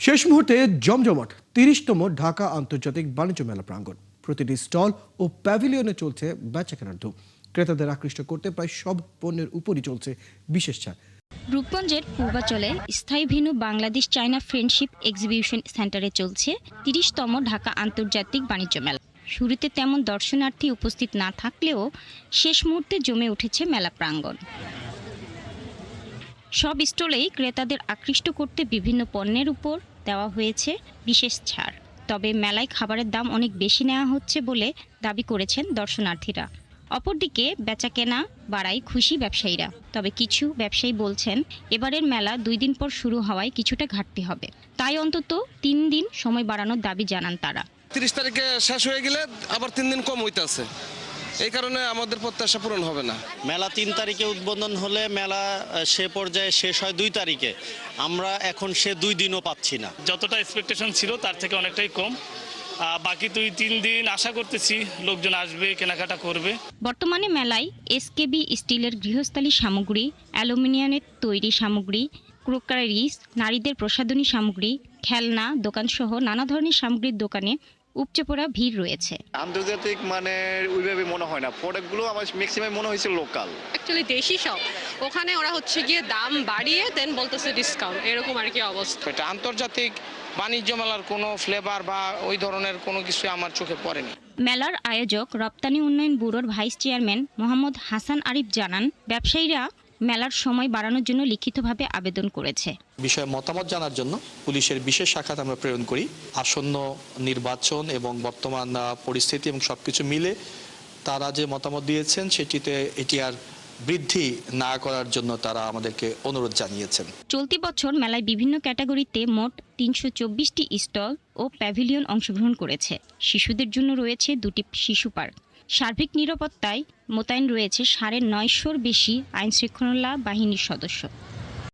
শেষ মুহূর্তে জমজমাট, তিরিশতম ঢাকা আন্তর্জাতিক বাণিজ্য মেলা প্রাঙ্গণ। প্রতিটি স্টল ও প্যাভিলিয়নে চলছে বেচাকেনার ধুম ক্রেতাদের আকৃষ্ট করতে প্রায় সব পণ্যের উপরই চলছে বিশেষ ছাড়। রূপগঞ্জের পূর্বাচলে স্থায়ী venue Bangladesh China friendship exhibition সেন্টারে চলছে তিরিশতম ঢাকা আন্তর্জাতিক বাণিজ্য মেলা। শুরুতে তেমন দর্শনার্থী উপস্থিত না থাকলেও শেষ মুহূর্তে জমে উঠেছে মেলা প্রাঙ্গণ। সব স্টলেই ক্রেতাদের আকৃষ্ট করতে বিভিন্ন পণ্যের উপর দেওয়া হয়েছে বিশেষ ছাড়। তবে মেলায় খাবারের দাম অনেক বেশি নেওয়া হচ্ছে বলে দাবি করেছেন দর্শনার্থীরা। অপরদিকে বেচাকেনা বাড়ায় খুশি ব্যবসায়ীরা। তবে কিছু ব্যবসায়ী বলছেন, এবারের মেলা দুই দিন পর শুরু হওয়ায় কিছুটা ঘাটতি হবে। তাই অন্তত তিন দিন সময় বাড়ানোর দাবি জানান তারা। তিরিশ তারিখে শেষ হয়ে গেলে আবার তিন দিন কম হইতেছে। এই কারণে আমাদের প্রত্যাশা পূরণ হবে না। মেলা তিন তারিখে উদ্বোধন হলে মেলা সে পর্যায়ে শেষ হয় দুই তারিখে। আমরা এখন সে দুই দিনও পাচ্ছি না। যতটা এক্সপেকটেশন ছিল তার থেকে অনেকটাই কম। বাকি দুই তিন দিন আশা করতেছি লোকজন আসবে কেনাকাটা করবে। বর্তমানে মেলায় এসকেবি স্টিলের গৃহস্থালী সামগ্রী অ্যালুমিনিয়ামের তৈরি সামগ্রী ক্রোকারিস নারীদের প্রসাধনী সামগ্রী খেলনা দোকানসহ নানা ধরনের সামগ্রীর দোকানে উপচে পড়া ভিড় রয়েছে। আন্তর্জাতিক মানে ওইভাবে মনে হয় না। প্রোডাক্টগুলো আমার ম্যাক্সিমাম মনে হয়েছে লোকাল অ্যাকচুয়ালি দেশি সব ওখানে ওরা হচ্ছে গিয়ে দাম বাড়িয়ে দেন বলতেছে ডিসকাউন্ট এরকম আর কি অবস্থা। এটা আন্তর্জাতিক বাণিজ্য মেলার কোনো ফ্লেভার বা ওই ধরনের কোনো কিছু আমার চোখে পড়েনি। মেলার আয়োজক রপ্তানি উন্নয়ন ব্যুরোর ভাইস চেয়ারম্যান মোহাম্মদ হাসান আরিফ জানান ব্যবসায়ীরা মেলার সময় বাড়ানোর জন্য লিখিতভাবে আবেদন করেছে। বিষয়ে মতামত জানার জন্য পুলিশের বিশেষ শাখাতে আমরা প্রেরণ করি। আসন্ন নির্বাচন এবং বর্তমান পরিস্থিতি এবং সবকিছু মিলে তারা যে মতামত দিয়েছেন সেটিতে এটি আর বৃদ্ধি না করার জন্য তারা আমাদেরকে অনুরোধ জানিয়েছেন। চলতি বছর মেলায় বিভিন্ন ক্যাটাগরিতে মোট তিনশো চব্বিশটি স্টল ও প্যাভিলিয়ন অংশগ্রহণ করেছে। শিশুদের জন্য রয়েছে দুটি শিশু পার্ক। সার্বিক নিরাপত্তায় মোতায়েন রয়েছে সাড়ে নয়শোর বেশি আইনশৃঙ্খলা বাহিনীর সদস্য।